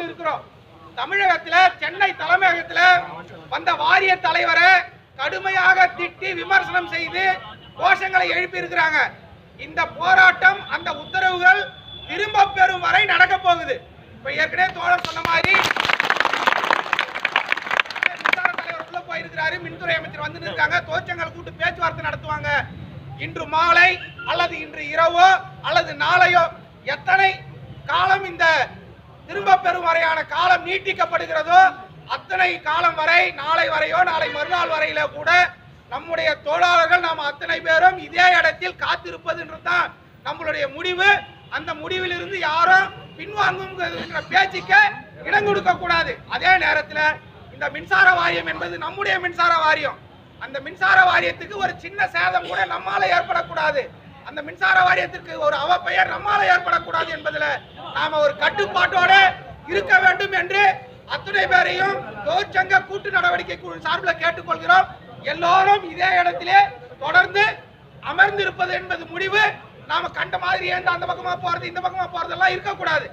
கொண்டிருக்கிறோம். தமிழகத்துல சென்னை தலைமையகத்துல வந்த வாரிய தலைவரை கடுமையாக திட்டி விமர்சனம் செய்து கோஷங்களை எழுப்பி இருக்கிறாங்க இந்த போராட்டம் அந்த உத்தரவுகள் திரும்ப பெறும் வரை நடக்க போகுது. இப்ப ஏற்கனவே தோழர் சொன்ன மாதிரி மின்சார தலைவர் உள்ள போயிருக்கிறாரு. மின்துறை அமைச்சர் வந்து இருக்காங்க. தோச்சங்கள் கூட்டு பேச்சுவார்த்தை நடத்துவாங்க. இன்று மாலை அல்லது இன்று இரவோ அல்லது நாளையோ எத்தனை காலம் இந்த திரும்ப பெறும் வரையான காலம் நீட்டிக்கப்படுகிறதோ அத்தனை காலம் வரை நாளை வரையோ நாளை மறுநாள் வரையில கூட நம்முடைய தொழிலாளர்கள் நாம் அத்தனை பேரும் இதே இடத்தில் காத்திருப்பதுன்றது தான் நம்மளுடைய முடிவு. அந்த முடிவிலிருந்து யாரும் பின்வாங்குங்கிற பேச்சுக்கு இடம் கொடுக்க கூடாது. அதே நேரத்தில் இந்த மின்சார வாரியம் என்பது நம்முடைய மின்சார வாரியம். அந்த மின்சார வாரியத்துக்கு ஒரு சின்ன சேதம் கூட நம்மால ஏற்படக்கூடாது. அந்த மின்சார வாரியத்திற்கு ஒரு அவப்பெயர் நம்மால ஏற்படக்கூடாது என்பதில் நாம ஒரு கட்டுப்பாட்டோட இருக்க வேண்டும் என்று அத்துணை பேரையும் தொழிற்சங்க கூட்டு நடவடிக்கை குழு சார்பில் கேட்டுக்கொள்கிறோம். எல்லோரும் இதே இடத்திலே தொடர்ந்து அமர்ந்திருப்பது என்பது முடிவு. நாம கண்ட மாதிரி ஏன் அந்த பக்கமா போறது இந்த பக்கமா போறதெல்லாம் இருக்கக்கூடாது.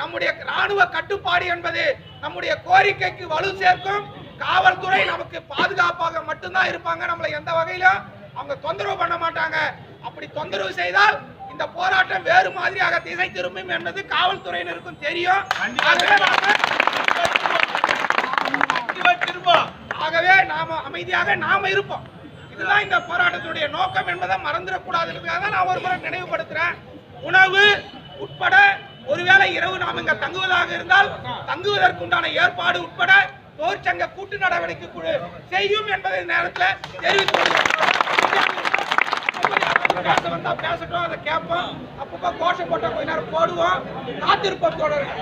நம்முடைய ராணுவ கட்டுப்பாடு என்பது நம்முடைய கோரிக்கைக்கு வலு சேர்க்கும். காவல்துறை நமக்கு பாதுகாப்பாக மட்டும்தான் இருப்பாங்க. நம்மளை எந்த வகையிலும் அவங்க தொந்தரவு பண்ண மாட்டாங்க. அப்படி தொந்தரவு செய்தால் இந்த போராட்டம் வேறு மாதிரியாக திசை திரும்பும் என்பது காவல்துறையினருக்கும் தெரியும். ஆகவே நாம ஆகவே நாம அமைதியாக நாம இருப்போம். இதுதான் இந்த போராட்டத்துடைய நோக்கம் என்பதை மறந்துடக்கூடாதுன்றதுக்காக தான் நான் ஒரு முறை நினைவுபடுத்துறேன். உணவு உட்பட ஒருவேளை இரவு நாம் இங்க தங்குவதாக இருந்தால் தங்குவதற்குண்டான ஏற்பாடு உட்பட தொழிற்சங்க கூட்டு நடவடிக்கை செய்யும் என்பதை நேரத்தில் தெரிவித்துக் பேச வந்தா பேசட்டும் அதை கேட்போம். அப்பப்போ கோஷம் போட்டால் கொஞ்ச நேரம் போடுவோம். காத்திருப்போம் தொடரும்